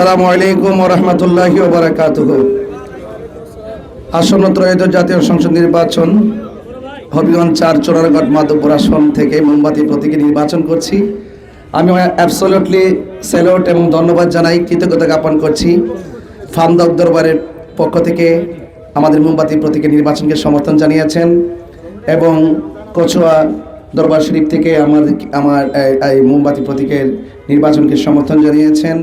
আসসালামু আলাইকুম রহমতুল্লাহি ওবরাকাতুহ আসন্ন ত্রয়োদশ জাতীয় সংসদ নির্বাচন হবিগঞ্জ চার চোরারঘাট মাধবপুর আসন থেকে মোমবাতি প্রতীকে নির্বাচন করছি। আমি অ্যাবসোলুটলি স্যালুট এবং ধন্যবাদ জানাই, কৃতজ্ঞতা জ্ঞাপন করছি। ফান্দক দরবারের পক্ষ থেকে আমাদের মোমবাতি প্রতীকে নির্বাচনকে সমর্থন জানিয়েছেন এবং কচুয়া দরবার শরীফ থেকে আমার আমার এই মোমবাতি প্রতীকের নির্বাচনকে সমর্থন জানিয়েছেন।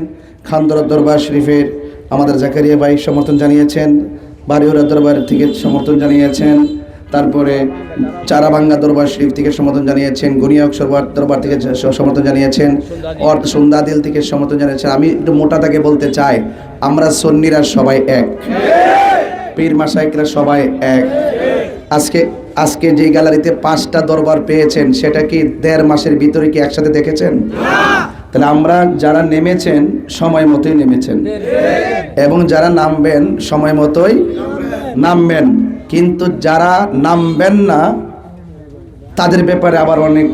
খানদর দরবার শরীফের আমাদের জাকারিয়া ভাই সমর্থন জানিয়েছেন বাড়িওরা দরবার থেকে সমর্থন জানিয়েছেন, তারপরে চারাবাঙ্গা দরবার শরীফ থেকে সমর্থন জানিয়েছেন, গনিয়ক সরবার দরবার থেকে সমর্থন জানিয়েছেন অর্থ সন্ধ্যাদিল থেকে সমর্থন জানিয়েছেন। আমি একটু মোটা তাকে বলতে চাই, আমরা সন্নিরা সবাই এক। পীর মাসাইকরা সবাই এক। আজকে আজকে যে গ্যালারিতে পাঁচটা দরবার পেয়েছেন, সেটা কি দেড় মাসের ভিতরে কি একসাথে দেখেছেন? তাহলে আমরা যারা নেমেছেন, সময় মতোই নেমেছেন। এবং যারা নামবেন, সময় মতোই নামবেন। কিন্তু যারা নামবেন না, তাদের ব্যাপারে আবার অনেক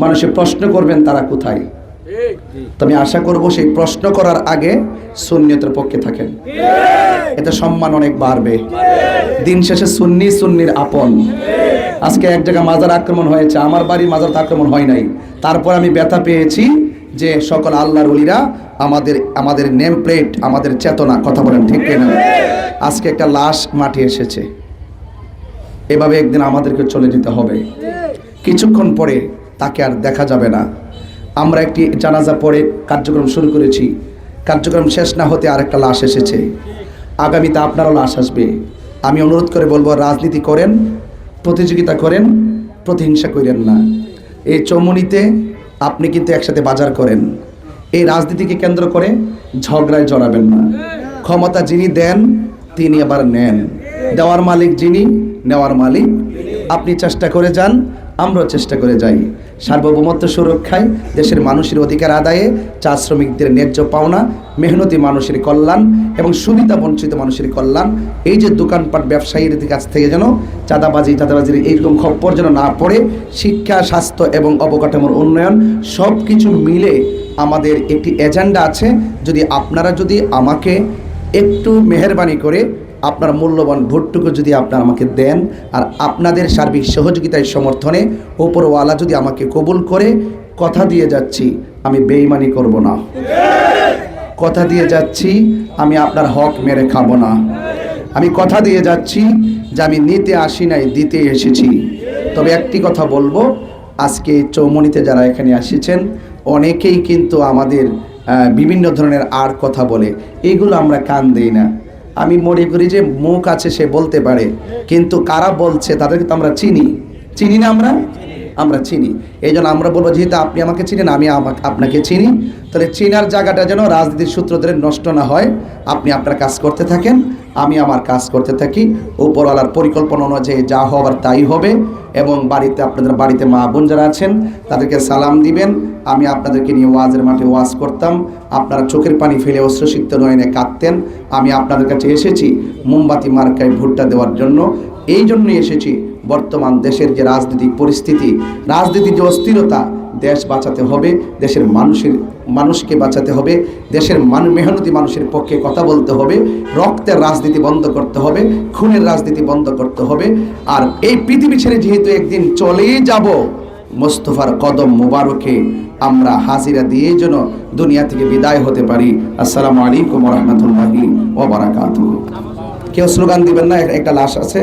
মানুষে প্রশ্ন করবেন, তারা কোথায়? আমি আশা করব সেই প্রশ্ন করার আগে সুন্নিয়তের পক্ষে থাকেন। এতে সম্মান অনেক বাড়বে। দিন শেষে সুন্নি সুন্নির আপন। আজকে এক জায়গায় মাজার আক্রমণ হয়েছে, আমার বাড়ি মাজার আক্রমণ হয় নাই। তারপর আমি ব্যথা পেয়েছি যে সকল আল্লাহর ওলিরা আমাদের আমাদের নেম প্লেট আমাদের চেতনা, কথা বলেন ঠিক না আজকে একটা লাশ মাঠে এসেছে। এভাবে একদিন আমাদেরকে চলে যেতে হবে। কিছুক্ষণ পরে তাকে আর দেখা যাবে না। আমরা একটি জানাজা পরে কার্যক্রম শুরু করেছি। কার্যক্রম শেষ না হতে আরেকটা লাশ এসেছে। আগামীতে আপনারও লাশ আসবে। আমি অনুরোধ করে বলব, রাজনীতি করেন, প্রতিযোগিতা করেন, প্রতিহিংসা করেন না। এই চৌমুনিতে আপনি কিন্তু একসাথে বাজার করেন। এই রাজনীতিকে কেন্দ্র করে ঝগড়ায় জড়াবেন না। ক্ষমতা যিনি দেন, তিনি আবার নেন। দেওয়ার মালিক যিনি, নেওয়ার মালিক। আপনি চেষ্টা করে যান, আমরাও চেষ্টা করে যাই। সার্বভৌমত্ব সুরক্ষায় দেশের মানুষের অধিকার আদায়ে চা শ্রমিকদের ন্যায্য পাওনা, মেহনতি মানুষের কল্যাণ এবং সুবিধা বঞ্চিত মানুষের কল্যাণ, এই যে দোকানপাট ব্যবসায়ীর কাছ থেকে যেন চাঁদাবাজি, চাঁদাবাজির এইরকম খপ্পর যেন না পড়ে, শিক্ষা, স্বাস্থ্য এবং অবকাঠামোর উন্নয়ন সব কিছু মিলে আমাদের একটি এজেন্ডা আছে। যদি আপনারা যদি আমাকে একটু মেহরবানি করে আপনার মূল্যবান ভোটটুকু যদি আপনারা আমাকে দেন আর আপনাদের সার্বিক সহযোগিতায় সমর্থনে ওপরওয়ালা যদি আমাকে কবুল করে, কথা দিয়ে যাচ্ছি, আমি বেইমানি করব না। কথা দিয়ে যাচ্ছি, আমি আপনার হক মেরে খাব না। আমি কথা দিয়ে যাচ্ছি যে আমি নিতে আসি নাই, দিতে এসেছি। তবে একটি কথা বলব, আজকে চৌমনিতে যারা এখানে এসেছেন অনেকেই কিন্তু আমাদের বিভিন্ন ধরনের আর কথা বলে। এইগুলো আমরা কান দেই না। আমি মনে করি যে মুখ আছে সে বলতে পারে, কিন্তু কারা বলছে তাদেরকে তো আমরা চিনি। চিনি না আমরা? আমরা চিনি। এই জন্য আমরা বলব, যেহেতু আপনি আমাকে চিনেন, আমি আপনাকে চিনি। তাহলে চিনার জায়গাটা যেন রাজনীতির সূত্র ধরে নষ্ট না হয়। আপনি আপনার কাজ করতে থাকেন, আমি আমার কাজ করতে থাকি। উপরওয়ালার পরিকল্পনা অনুযায়ী যা হবার তাই হবে এবং বাড়িতে আপনাদের বাড়িতে মা বোন যারা আছেন, তাদেরকে সালাম দিবেন। আমি আপনাদেরকে নিয়ে ওয়াজের মাঠে ওয়াজ করতাম। আপনারা চোখের পানি ফেলে অস্ত্রসিক্ত নয়নে কাঁদতেন। আমি আপনাদের কাছে এসেছি মোমবাতি মার্কায় ভুট্টা দেওয়ার জন্য। এই জন্যই এসেছি। বর্তমান দেশের যে রাজনৈতিক পরিস্থিতি, রাজনীতির যে অস্থিরতা, দেশ বাঁচাতে হবে, দেশের মানুষের, মানুষকে বাঁচাতে হবে, দেশের মান, মেহনতি মানুষের পক্ষে কথা বলতে হবে, রক্তের রাজনীতি বন্ধ করতে হবে, খুনের রাজনীতি বন্ধ করতে হবে। আর এই পৃথিবী ছেড়ে যেহেতু একদিন চলেই যাব, মোস্তফার কদম মুবারকে আমরা হাজিরা দিয়ে যেন দুনিয়া থেকে বিদায় হতে পারি। আসসালামু আলাইকুম রহমতুল্লাহি ওবরাকাতুহু কেউ স্লোগান দিবেন না, একটা লাশ আছে?